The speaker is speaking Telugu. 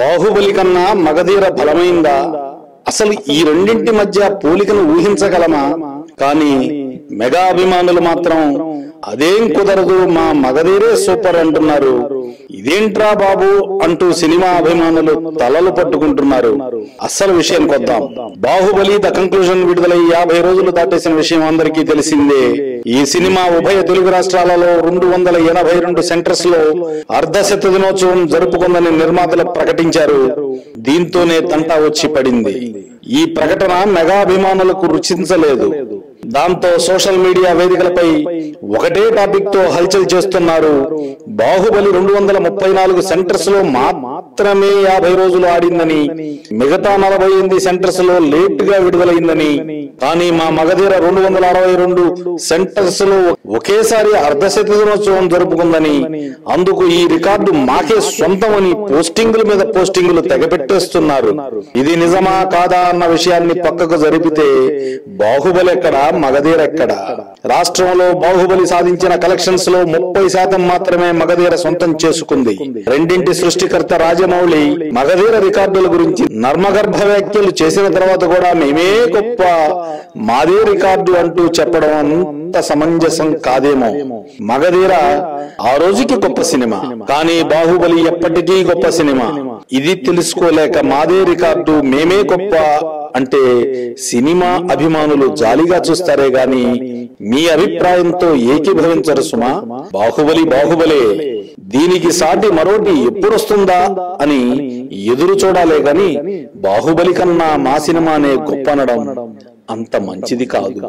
బాహుబలి కన్నా మగధీర బలమైందా? అసలు ఈ రెండింటి మధ్య పోలికను ఊహించగలమా? కానీ మెగా అభిమానులు మాత్రం అదేం కుదరదు మా మగధీరే సూపర్ అంటున్నారు. ఇదేంట్రా బాబు అంటూ సినిమా అభిమానులు తలలు పట్టుకుంటున్నారు. అస్సలు విషయం కొద్దాం. బాహుబలి ద కంక్లూజన్ విడుదలై యాభై రోజులు దాటేసిన విషయం అందరికీ తెలిసిందే. ఈ సినిమా ఉభయ తెలుగు రాష్ట్రాలలో రెండు వందల ఎనభై రెండు సెంటర్స్లో అర్ధశత దినోత్సవం జరుపుకుందని నిర్మాతలు ప్రకటించారు. దీంతోనే తంటా వచ్చి పడింది. ఈ ప్రకటన మెగా అభిమానులకు రుచించలేదు. దాంతో సోషల్ మీడియా వేదికలపై ఒకటే టాపిక్తో హల్చల్ చేస్తున్నారు. బాహుబలి రెండు వందల ముప్పై నాలుగు సెంటర్స్లో మాత్రమే యాభై రోజులు ఆడిందని మిగతా నలభై ఎనిమిది సెంటర్స్లో లేట్గా విడుదలైందని. కానీ మా మగధీర రెండు వందల అరవై రెండు సెంటర్స్లో ఒకేసారి అర్ధశతదినోత్సవం జరుపుకుందని అందుకు ఈ రికార్డు మాకే సొంతమని పోస్టింగుల మీద పోస్టింగులు తెగపెట్టేస్తున్నారు. ఇది నిజమా కాదా అన్న విషయాన్ని పక్కకు జరిపితే బాహుబలి ఎక్కడ మగధీర ఎక్కడ? రాష్ట్రంలో బాహుబలి సాధించిన కలెక్షన్స్లో ముప్పై శాతం మాత్రమే మగధీర సొంతం చేసుకుంది. రెండింటి సృష్టికర్త రాజమౌళి మగధీర రికార్డుల గురించి నర్మగర్భ వ్యాఖ్యలు చేసిన తర్వాత కూడా మేమే గొప్ప మాదే రికార్డు అంటూ చెప్పడం అంత సమంజసం కాదేమో. మగధీర ఆ రోజుకి గొప్ప సినిమా. కానీ బాహుబలి ఎప్పటికీ గొప్ప సినిమా. ఇది తెలుసుకోలేక మాదే రికార్డు మేమే గొప్ప అంటే సినిమా అభిమానులు జాలిగా చూస్తారే గాని మీ అభిప్రాయంతో ఏకీభవించరు సుమా. బాహుబలి బాహుబలే. దీనికి సాటి మరోటి ఎప్పుడొస్తుందా అని ఎదురు చూడాలే గాని బాహుబలి కన్నా మా సినిమానే గొప్పనడం అంత మంచిది కాదు.